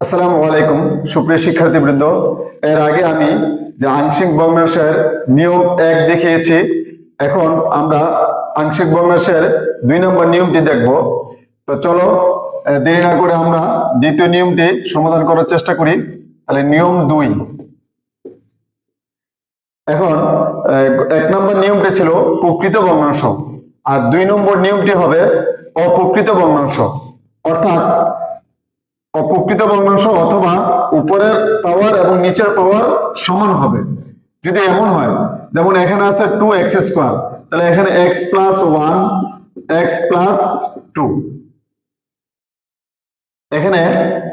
আসসালামু আলাইকুম, সুপ্রিয় শিক্ষার্থীবৃন্দ। এর আগে আমি যে আংশিক ভগ্নাংশের নিয়ম এক দেখিয়েছি, এখন আমরা আংশিক ভগ্নাংশের দুই নম্বর নিয়মটি দেখব। তো চলো দেরি না করে আমরা দ্বিতীয় নিয়মটি সমাধান করার চেষ্টা করি। তাহলে নিয়ম দুই। এখন এক নম্বর নিয়মটি ছিল প্রকৃত ভগ্নাংশ আর দুই নম্বর নিয়মটি হবে অপ্রকৃত ভগ্নাংশ অর্থাৎ অপ্রকৃত ভগ্নাংশ অথবা উপরের পাওয়ার এবং নিচের পাওয়ার সমান হবে। যদি এমন হয়, যেমন এখানে আছে টু এক্স স্কোয়ার তাহলে এখানে X plus one X plus two এখানে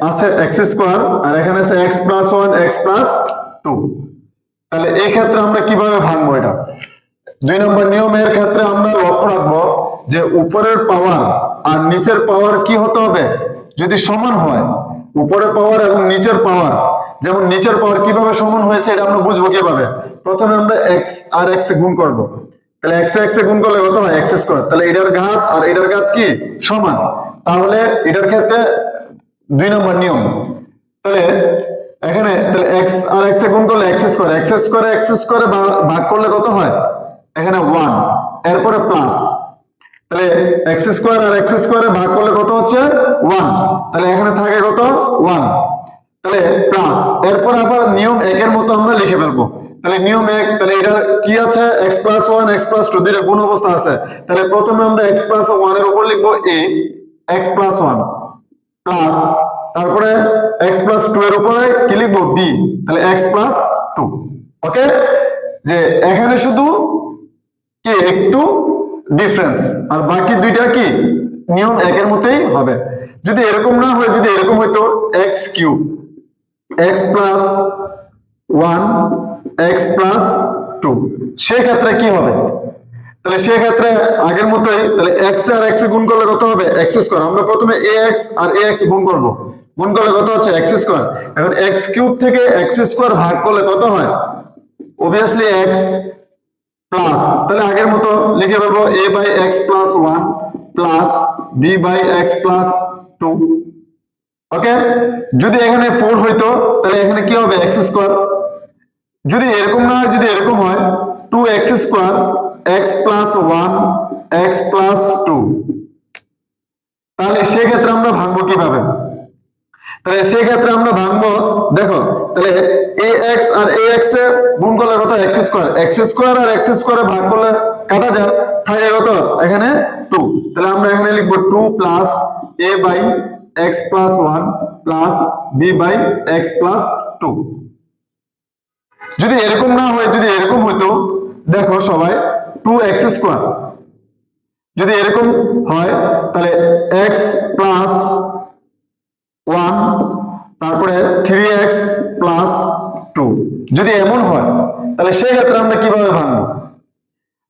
আছে এক্স স্কোয়ার আর এখানে আছে X plus one X plus two তাহলে এই ক্ষেত্রে আমরা কীভাবে ভাঙবো এটা? দুই নম্বর নিয়মের ক্ষেত্রে আমরা লক্ষ্য রাখব যে উপরের পাওয়ার আর নিচের পাওয়ার কি হতে হবে? যদি সমান হয়, উপরের পাওয়ার এবং নিচের পাওয়ার যেমন নিচের পাওয়ার কীভাবে সমান হয়েছে এটা আমরা বুঝব কীভাবে? প্রথমে আমরা এক্স আর এক্স এ গুণ করব। তাহলে এক্স এক্স এ গুণ করলে কত হয়? এক্স স্কোয়ার তাহলে এটার ঘাত আর এটার ঘাত কি? সমান। তাহলে এটার ক্ষেত্রে দুই নম্বর নিয়ম। তাহলে এখানে তাহলে এক্স আর এক্স এ গুণ করলে এক্স স্কোয়ার এক্স স্কোয়ারে এক্স স্কোয়ারে ভাগ করলে কত হয়? এখানে ওয়ান এরপরে প্লাস তাহলে এক্স স্কোয়ার আর এক্স স্কোয়ারে ভাগ করলে কত হচ্ছে? ওয়ান তাহলে এখানে থাকে কত? ওয়ান তাহলে প্লাস এরপর আবার নিয়ম একের মতো আমরা লিখে ফেলব। তাহলে নিয়ম এক, তাহলে এটা কি আছে? X plus one X plus two দুইটা গুণ অবস্থা আছে। তাহলে প্রথমে আমরা এক্স প্লাস ওয়ানের উপর লিখব A X plus one plus তারপরে এক্স প্লাস টু এর উপরে কি লিখব? বি তাহলে এক্স প্লাস টু ওকে যে এখানে শুধু কি একটু ডিফারেন্স আর বাকি দুইটা কি? নিয়ম একের মতোই হবে। যদি এরকম না হয়, যদি এরকম হইতো X cube X plus one X plus two সেক্ষেত্রে কি হবে? তাহলে সেক্ষেত্রে আগের মতোই, তাহলে এক্স আর এক্স গুণ করলে কত হবে? এক্স স্কোয়ার আমরা প্রথমে এ এক্স আর এ এক্স গুণ করব। গুণ করলে কত হচ্ছে? এক্স স্কোয়ার এখন এক্স কিউব থেকে এক্স স্কোয়ার ভাগ করলে কত হয়? অবভিয়াসলি এক্স প্লাস তাহলে আগের মতো লিখে ফেলব A by X plus one plus B by X plus two okay যদি এখানে ফোর হইতো, তাহলে এখানে কি হবে? এক্স স্কোয়ার যদি এরকম না হয়, যদি এরকম হয় two X square X plus one X plus two তাহলে সেক্ষেত্রে আমরা ভাঙবো কীভাবে? তাহলে সেক্ষেত্রে আমরা ভাঙবো, দেখো, তাহলে এ এক্স আর এ এক্স এ গুণ করলে কত? এক্স স্কোয়ার এক্স স্কোয়ার আর এক্স স্কোয়ারে ভাগ করলে কাটা যায়, থাকে কত? এখানে টু তাহলে আমরা এখানে লিখব two plus A by X plus one plus B by X plus two যদি এরকম না হয়, যদি এরকম হইতো, দেখো সবাই টু এক্স স্কোয়ার যদি এরকম হয়, তাহলে এক্স প্লাস ওয়ান, তারপরে থ্রি এক্স প্লাস টু। যদি এমন হয়, তাহলে সেই ক্ষেত্রে আমরা কীভাবে ভাঙবো?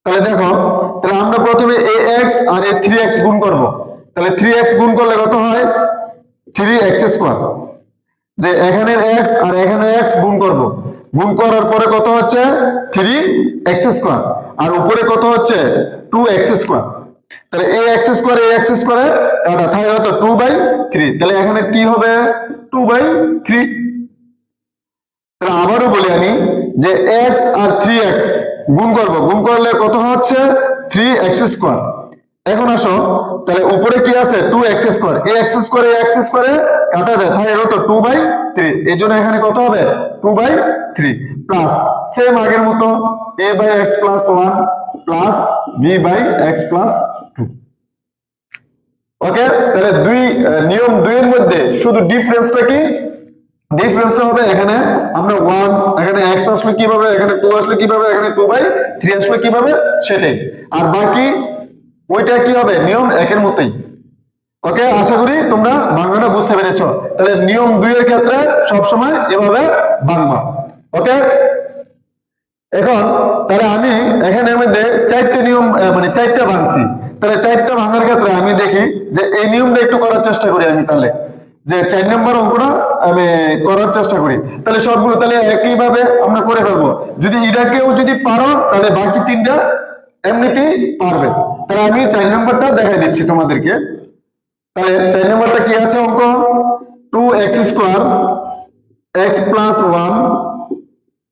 তাহলে দেখো, তাহলে আমরা প্রথমে এ এক্স আর এ থ্রি এক্স গুণ করব। তাহলে থ্রি এক্স গুণ করলে কত হয়? Three X square. যে এখানের এক্স আর এখানের এক্স গুণ করব। গুণ করার পরে কত হচ্ছে? Three X square. আর উপরে কত হচ্ছে? Two X square. তাহলে এ এক্স স্কোয়ার এ এক্স স্কোয়ারে এটা হতো টু বাই থ্রি তাহলে এখানে কি হবে? টু বাই থ্রি তাহলে আবারও বলি আমি যে এক্স আর থ্রি এক্স গুণ করব। গুণ করলে কত হচ্ছে? থ্রি এক্স স্কোয়ার এখন আসো, তাহলে উপরে কি আছে? টু এক্স স্কোয়ার এ এক্স স্কোয়ার এ এক্স স্কোয়ারে কাটা যায়। তাহলে হতো টু বাই থ্রি এই জন্য এখানে কত হবে? Two by three plus same আগের মতো A by X plus one plus B by X plus okay তাহলে দুই নিয়ম দুইয়ের মধ্যে শুধু ডিফারেন্সটা কি? ডিফারেন্সটা হবে এখানে আমরা ওয়ান এখানে এক্স আসলে কীভাবে, এখানে টু আসলে কীভাবে, এখানে টু বাই থ্রি আসলে কীভাবে, সেটাই। আর বাকি, ওইটা কি হবে? নিয়ম একের মতোই। ওকে আশা করি তোমরা বাংলাটা বুঝতে পেরেছ। তাহলে নিয়ম দুইয়ের ক্ষেত্রে সবসময় এভাবে বাংলা। ওকে এখন, তাহলে আমি এখানের মধ্যে চারটে নিয়ম মানে চারটা ভাঙছি তাহলে চারটা ভাঙার ক্ষেত্রে আমি দেখি যে এই নিয়মটা একটু করার চেষ্টা করি আমি তাহলে। যে চার নম্বর অঙ্কটা আমি করার চেষ্টা করি। তাহলে সবগুলো তাহলে একইভাবে আমরা করে ফেলব। যদি এটাকেও যদি পারো, তাহলে বাকি তিনটা এমনিতেই পারবে। তাহলে আমি চার নম্বরটা দেখাই দিচ্ছি তোমাদেরকে। তাহলে চার নম্বরটা কি আছে অঙ্ক? Two X square X plus one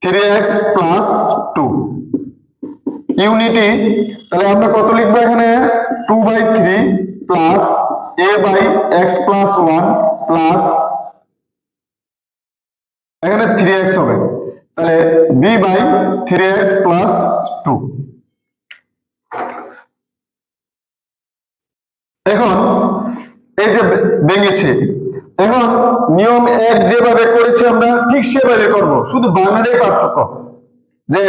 three X plus two unity, তাহলে আমরা কত লিখব এখানে? Two by three plus A by X plus one plus এখানে থ্রি এক্স হবে। তাহলে B by three X plus two এখন এই যে ভেঙেছে, এখন নিয়ম এক যেভাবে করেছি আমরা, ঠিক সেভাবে করব। শুধু বাংলাটাই পার্থক্য। যে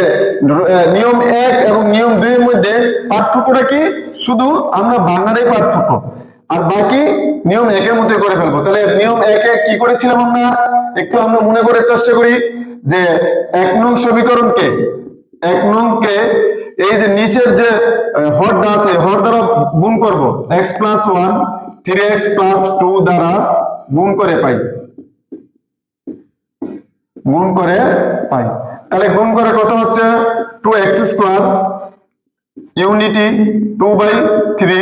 নিয়ম এক এবং নিয়ম দুইয়ের মধ্যে পার্থক্যটা কি? শুধু আমরা বাংলাটাই পার্থক্য। আর বাকি নিয়ম একের মধ্যে করে ফেলব। তাহলে নিয়ম একে কি করেছিলাম আমরা? একটু আমরা মনে করে চেষ্টা করি যে, এক নং সমীকরণকে এক নংকে এই যে নিচের যে হরটা আছে, হর দ্বারা গুণ করব। X plus one three X plus two দ্বারা গুণ করে পাই। গুণ করে পাই। তাহলে গুণ করে কত হচ্ছে? Two x square unity two by three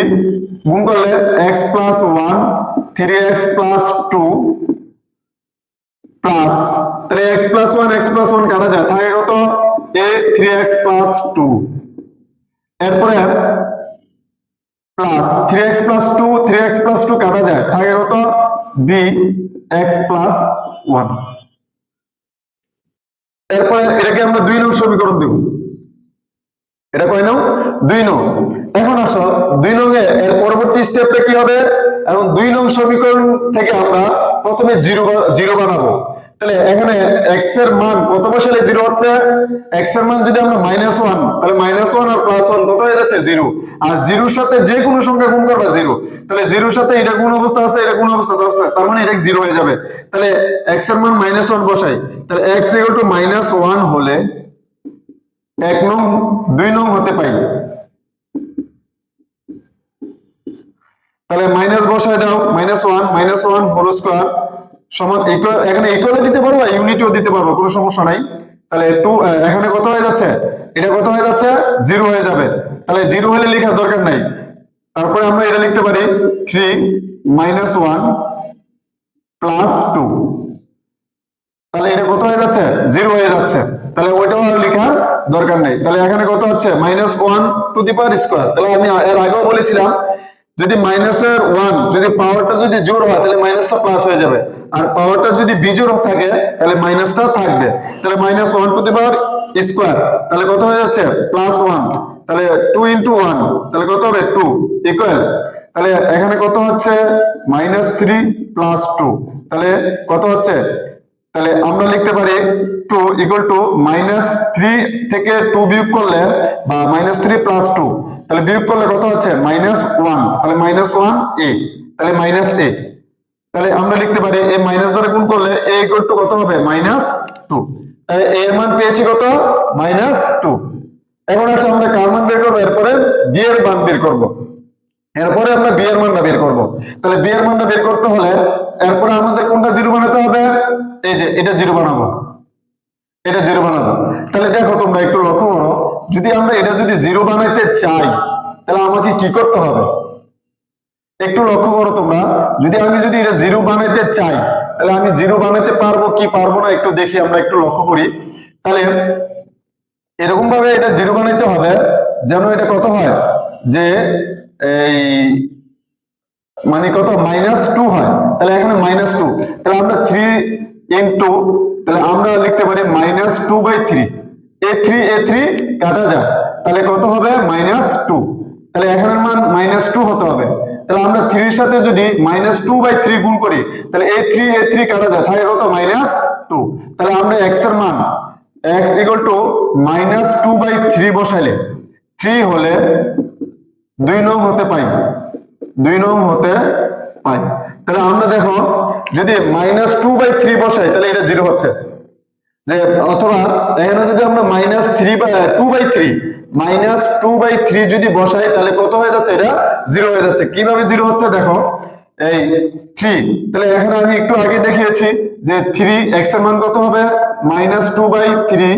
গুণ করলে x plus one three x plus two plus তাহলে x plus one x plus one কাটা যায়। থাকে কত? A three x plus two এরপরে plus three x plus two three x plus two কাটা যায়। থাকে কত? বি এক্স প্লাস ওয়ান এরপরে এটাকে আমরা দুই নং সমীকরণ দেব। এটা কয় নং? দুই নং। এখন আসো, দুই নং এর পরবর্তী স্টেপটা কি হবে? এখন দুই নং সমীকরণ থেকে আমরা প্রথমে জিরো জিরো বানাবো। তাহলে এখানে এক্সের মান কত বসালে জিরো হচ্ছে? এক্সের মান যদি আমরা মাইনাস ওয়ান তাহলে মাইনাস ওয়ান আর প্লাস ওয়ান কত হয়ে যাচ্ছে? জিরো আর জিরোর সাথে যে কোনো সংখ্যা গুণ করবা জিরো তাহলে জিরোর সাথে এটা কোন অবস্থা আছে, এটা কোন অবস্থা আছে, তার মানে এটা জিরো হয়ে যাবে। তাহলে এক্সের মান মাইনাস ওয়ান বসাই। তাহলে মাইনাস ওয়ান হলে এক নং, দুই নং হতে পাই। তাহলে মাইনাস বসায় দাও minus one minus one whole square সমান এখানে ইকুয়াল দিতে পারব ইউনিটিও দিতে পারব, কোনো সমস্যা নাই। তাহলে টু এখানে কত হয়ে যাচ্ছে? এটা কত হয়ে যাচ্ছে? জিরো হয়ে যাবে। তাহলে জিরো হলে লেখার দরকার নাই। তারপরে আমরা এটা লিখতে পারি three minus one plus two তাহলে এটা কত হয়ে যাচ্ছে? জিরো হয়ে যাচ্ছে। তাহলে ওইটাও আর লেখার দরকার নেই। তাহলে এখানে কত হচ্ছে? Minus one to the power square তাহলে আমি এর আগেও বলেছিলাম, যদি মাইনাসের ওয়ান যদি পাওয়ারটা যদি জোর হয়, তাহলে মাইনাসটা প্লাস হয়ে যাবে। আর পাওয়ারটা যদি বিজোড় থাকে, তাহলে মাইনাসটা থাকবে। তাহলে minus one to the power square তাহলে কত হয়ে যাচ্ছে? প্লাস ওয়ান তাহলে টু ইন্টু ওয়ান তাহলে কত হবে? টু ইকুয়াল তাহলে এখানে কত হচ্ছে? মাইনাস থ্রি প্লাস টু তাহলে কত হচ্ছে? তাহলে আমরা লিখতে পারি two equal to minus three থেকে টু বিয়োগ করলে বা মাইনাস থ্রি প্লাস টু তাহলে বিয়োগ করলে কত হচ্ছে? মাইনাস ওয়ান তাহলে মাইনাস ওয়ান এ তাহলে মাইনাস এ তাহলে আমরা লিখতে পারি এ মাইনাস দ্বারা গুণ করলে এ ইকুয়াল টু কত হবে? মাইনাস টু তাহলে এ এর মান পেয়েছি কত? মাইনাস টু এখন আসলে আমরা কার মান বের করব? এরপরে বি এর মান বের করব। এরপরে আমরা বি এর মানটা বের করব। তাহলে বি এর মানটা বের করতে হলে এরপরে আমাদের কোনটা জিরো বানাতে হবে? এই যে, এটা জিরো বানাবো। এটা জিরো বানাবো। তাহলে দেখো তোমরা একটু লক্ষ্য করো। যদি আমরা এটা যদি জিরো বানাইতে চাই, তাহলে আমাকে কি করতে হবে? একটু লক্ষ্য করো তোমরা, যদি আমি যদি এটা জিরো বানাইতে চাই, তাহলে আমি জিরো বানাইতে পারব কি পারব না একটু দেখি, আমরা একটু লক্ষ্য করি। তাহলে এরকম ভাবে এটা জিরো বানাইতে হবে, যেন এটা কত হয়? যে এই মানে কত? মাইনাস টু হয়। তাহলে এখানে মাইনাস টু। তাহলে আমরা থ্রি ইন্টু, তাহলে আমরা লিখতে পারি মাইনাস টু বাই থ্রি। এ থ্রি এ থ্রি, কাটা যায় তাহলে কত হবে? Minus two. তাহলে এখানের মান মাইনাস টু হতে হবে। তাহলে আমরা থ্রির সাথে যদি মাইনাস টু বাই থ্রি গুণ করি, তাহলে এ থ্রি এ থ্রি কাটা যায়। তাহলে কত? মাইনাস টু তাহলে আমরা এক্সের মান x equal to minus two by three বসাইলে three হলে দুই নং হতে পাই, দুই নং হতে পাই। তাহলে আমরা দেখো, যদি মাইনাস টু বাই থ্রি বসাই, তাহলে এটা জিরো হচ্ছে। অথবা এখানে যদি আমরা minus three by two by three minus two by three যদি বসাই, তাহলে কত হয়ে যাচ্ছে এটা? জিরো হয়ে যাচ্ছে। কীভাবে জিরো হচ্ছে দেখো? এই থ্রি তাহলে এখানে আমি একটু আগে দেখিয়েছি যে থ্রি এক্সের মান কত হবে? Minus two by three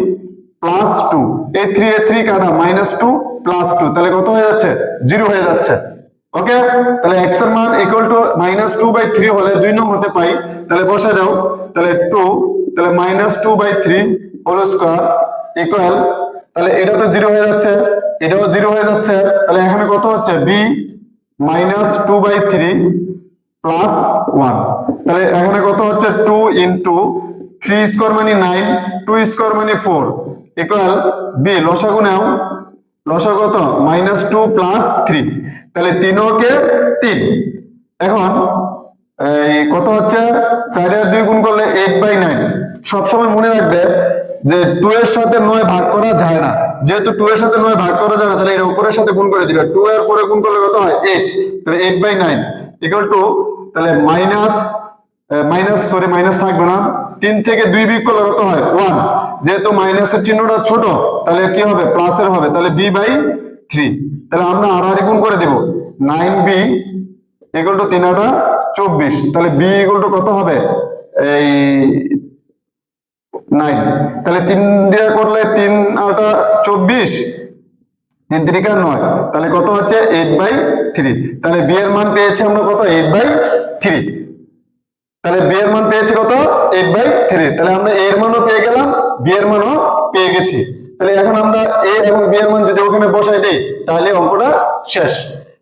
plus two এই থ্রি এ থ্রি কাটা মাইনাস টু প্লাস টু তাহলে কত হয়ে যাচ্ছে? জিরো হয়ে যাচ্ছে। ওকে তাহলে x এর মান equal to minus two by three হলে দুই নং হতে পাই। তাহলে বসে দাও। তাহলে টু তাহলে minus two by three whole square equal তাহলে এটা তো জিরো হয়ে যাচ্ছে, এটাও জিরো হয়ে যাচ্ছে, তাহলে এখানে কত হচ্ছে? B minus two by three plus one তাহলে এখানে কত হচ্ছে? টু ইন্টু থ্রি স্কোয়ার মানে নাইন টু স্কোয়ার মানে ফোর ইকুয়াল বি লসাগু নাও লসা কত? মাইনাস টু প্লাস থ্রি তাহলে তিনকে তিন, এখন, এই কত হচ্ছে? চারের দুই গুণ করলে এইট বাই নাইন সবসময় মনে রাখবে যে টু এর সাথে নয় ভাগ করা যায় না। যেহেতু টু এর সাথে নয় ভাগ করা যায় না, তাহলে এটা উপরের সাথে গুণ করে দিবে। টু এর পরে গুণ করলে কত হয়? এইট তাহলে eight by nine equal to তাহলে মাইনাস মাইনাস সরি মাইনাস থাকবে না। তিন থেকে দুই বিয়োগ করলে কত হয়? ওয়ান যেহেতু মাইনাসের চিহ্নটা ছোট, তাহলে কি হবে? প্লাসের হবে। তাহলে বি বাই থ্রি তাহলে আমরা আড়াআড়ি গুণ করে দেব। নাইন বি ইকুয়াল টু তিন আটা চব্বিশ, তাহলে বি ইকুয়াল কত হবে? এই নাইন তাহলে তিন দিয়ে করলে তিন আটা চব্বিশ, তিন তিরিকা নয়, তাহলে কত হচ্ছে? এইট বাই থ্রি তাহলে বি এর মান পেয়েছি আমরা কত? এইট বাই থ্রি তাহলে বি এর মান পেয়েছি কত? এইট বাই থ্রি তাহলে আমরা এর মানও পেয়ে গেলাম বি এর মানও পেয়ে গেছি, তাহলে এখন আমরা এ এবং বি এর মান যদি ওখানে বসাই দিই, তাহলে অঙ্কটা শেষ,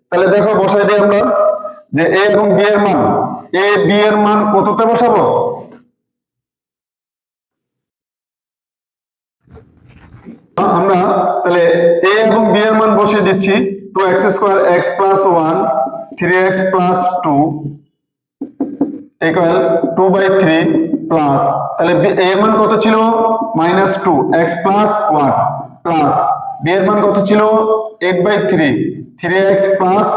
তাহলে দেখো বসাই দিই আমরা যে এ এবং বি এর মান, এ, বি এর মান কততে বসাবো? আমরা তাহলে এ এবং বি এর মান বসিয়ে দিচ্ছি two x square x plus one three x plus two equal to by three plus তাহলে এ এর মান কত ছিল? Minus two x plus one plus b এর মান কত ছিল? Eight by three three x plus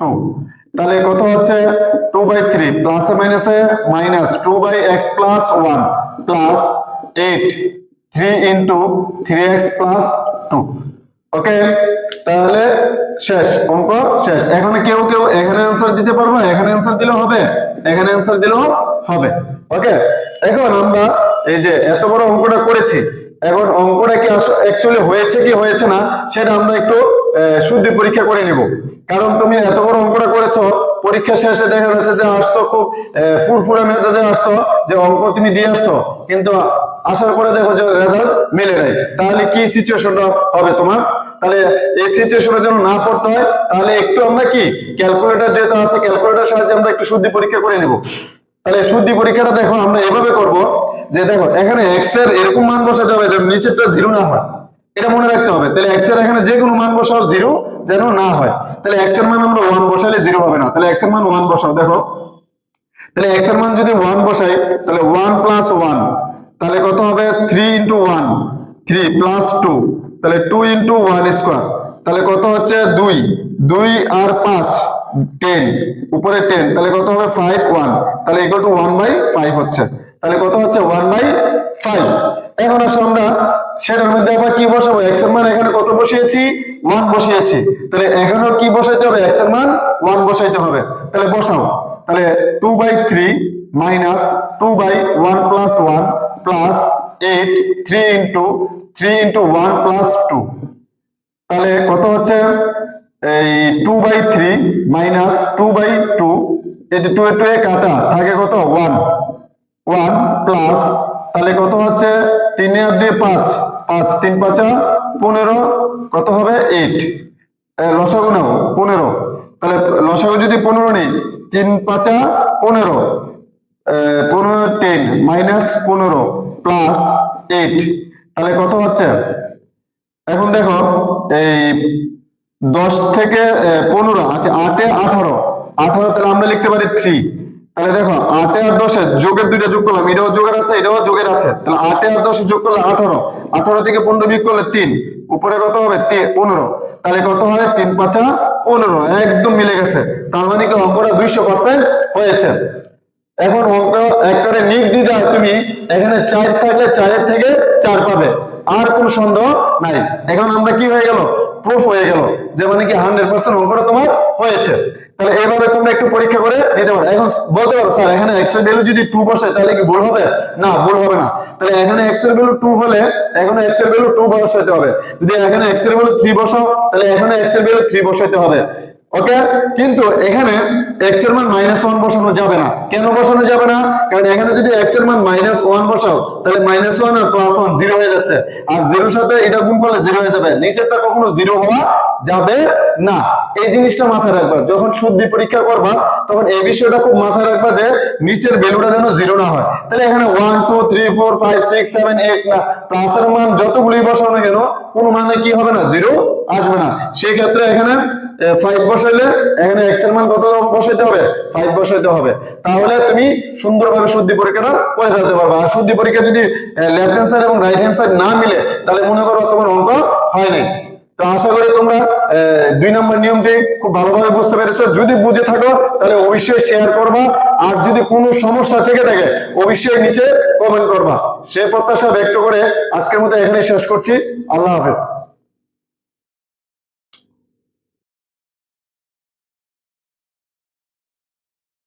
two তাহলে কত হচ্ছে? টু বাই থ্রি প্লাসে মাইনাসে minus a minus two by x plus one plus eight three into three x plus two okay তাহলে শেষ অঙ্ক শেষ। এখানে কেউ কেউ এখানে অ্যান্সার দিতে পারবে এখানে অ্যান্সার দিলেও হবে এখানে অ্যান্সার দিলেও হবে। ওকে এখন আমরা এই যে এত বড় অঙ্কটা করেছি এখন অঙ্কটা কি অ্যাকচুয়ালি হয়েছে কি হয়েছে না সেটা আমরা একটু শুদ্ধি পরীক্ষা করে নিব। কারণ তুমি এত বড় অঙ্কটা করেছ, পরীক্ষা শেষে দেখা যাচ্ছে যে আসছো খুব ফুরফুরে মেজাজে আসছো যে অঙ্ক তুমি দিয়ে আসছো। কিন্তু আসার পরে দেখো যে রেজাল্ট মিলে নাই। তাহলে কি সিচুয়েশনটা হবে তোমার? তাহলে এই সিচুয়েশনের জন্য না পড়তে হয়। তাহলে একটু আমরা কি ক্যালকুলেটর যেহেতু আছে ক্যালকুলেটর সাহায্যে আমরা একটু শুদ্ধি পরীক্ষা করে নেব। তাহলে শুদ্ধি পরীক্ষাটা দেখো, আমরা এভাবে করব যে দেখো, এখানে এক্সের এরকম মান বসাতে হবে যেন নিচেরটা জিরো না হয়। এটা মনে রাখতে হবে। তাহলে এক্সের এখানে যে কোনো মান বসাও জিরো যেন না হয়। তাহলে এক্সের মান আমরা ওয়ান বসালে জিরো হবে না। তাহলে এক্সের মান ওয়ান বসাও, দেখো। তাহলে এক্সের মান যদি ওয়ান বসাই, তাহলে ওয়ান প্লাস ওয়ান তাহলে কত হবে? Three into one three plus two তাহলে টু ইন্টু ওয়ান স্কোয়ার তাহলে কত হচ্ছে? দুই দুই আর পাঁচ টেন উপরে টেন তাহলে কত হবে? ফাইভ ওয়ান তাহলে equal to one by five হচ্ছে। তাহলে কত হচ্ছে? ওয়ান বাই ফাইভ এখন আসো আমরা সেটার মধ্যে আবার কি বসাবো? এক্সের মান এখানে কত বসিয়েছি? ওয়ান বসিয়েছি। তাহলে এখানেও কি বসাইতে হবে? এক্সের মান ওয়ান বসাইতে হবে। তাহলে বসাও। তাহলে two by three minus two by one plus one plus eight three into three into one plus two তাহলে কত হচ্ছে? এই two by three minus two by two এই যে টু এ টু এ কাটা, থাকে কত? ওয়ান ওয়ান প্লাস তাহলে কত হচ্ছে? তিন আর দুই পাঁচ। পাঁচ, তিন পাঁচা পনেরো, কত হবে? এইট লসাগু পনেরো। তাহলে লসাগু যদি পনেরো নেই, তিন পাঁচা পনেরো। পনেরো টেন মাইনাস পনেরো প্লাস এইট তাহলে কত হচ্ছে? এখন দেখো, এই দশ থেকে পনেরো আচ্ছা আটে আঠারো। আঠারো তাহলে আমরা লিখতে পারি থ্রি তাহলে দেখো আটে আর দশে যোগের দুইটা যোগ করলাম, এটাও যোগের আছে, এটাও যোগের আছে। তাহলে আটে আর দশে যোগ করলে আঠারো আঠারো থেকে পনেরো বিয়োগ করলে তিন, উপরে কত হবে? পনেরো। তাহলে কত হবে তিন পাঁচা পনেরো, একদম মিলে গেছে। তার মানে কি অঙ্কটা দুইশো পার্সেন্ট হয়েছে। এখন অঙ্ক একবারে নির্দ্বিধায় তুমি, এখানে চার থাকলে চারের থেকে চার পাবে, আর কোনো সন্দেহ নাই। এখন আমরা কি হয়ে গেল? প্রুফ হয়ে গেল যে মানে কি হান্ড্রেড পার্সেন্ট অঙ্কটা তোমার হয়েছে। তাহলে এইভাবে তোমরা একটু পরীক্ষা করে নিতে পারো। এখন বলতে পারো, স্যার, এখানে এক্সের ভ্যালু যদি টু বসে, তাহলে কি ভুল হবে? না, ভুল হবে না। তাহলে এখানে এক্সের ভ্যালু টু হলে এখানে এক্সের ভ্যালু টু বসাইতে হবে। যদি এখানে এক্সের ভ্যালু থ্রি বসাও, তাহলে এখানে এক্সের ভ্যালু থ্রি বসাইতে হবে। ওকে কিন্তু এখানে এক্সের মান মাইনাস ওয়ান বসানো যাবে না। কেন বসানো যাবে না? কারণ এখানে যদি এক্সের মান মাইনাস ওয়ান বসাও, তাহলে মাইনাস ওয়ান আর প্লাস ওয়ান জিরো হয়ে যাচ্ছে। আর জিরোর সাথে এটা গুণ করলে জিরো হয়ে যাবে। নিচেরটা কখনো জিরো হওয়া যাবে না। এই জিনিসটা মাথায় রাখবা। যখন শুদ্ধি পরীক্ষা করবা, তখন এই বিষয়টা খুব মাথায় রাখবা যে নিচের ভ্যালুটা যেন জিরো না হয়। তাহলে এখানে one two three four five six seven eight না প্লাসের মান যতগুলি বসাও না কেন, কোন মানে কি হবে না? জিরো আসবে না। সেই ক্ষেত্রে এখানে ফাইভ বসাইলে এখানে এক্সের মান কত বসাইতে হবে? ফাইভ বসাইতে হবে। তাহলে তুমি সুন্দরভাবে শুদ্ধি পরীক্ষাটা করে ফেলতে পারবে। আর শুদ্ধি পরীক্ষা যদি লেফট হ্যান্ড সাইড এবং রাইট হ্যান্ড সাইড না মিলে, তাহলে মনে করো তোমার অঙ্ক হয় নাই। তো আশা করি তোমরা দুই নম্বর নিয়মটি খুব ভালোভাবে বুঝতে পেরেছ। যদি বুঝে থাকো, তাহলে অবশ্যই শেয়ার করবা। আর যদি কোনো সমস্যা থেকে থাকে, অবশ্যই নিচে কমেন্ট করবা। সে প্রত্যাশা ব্যক্ত করে আজকের মতো এখানে শেষ করছি। আল্লাহ হাফেজ।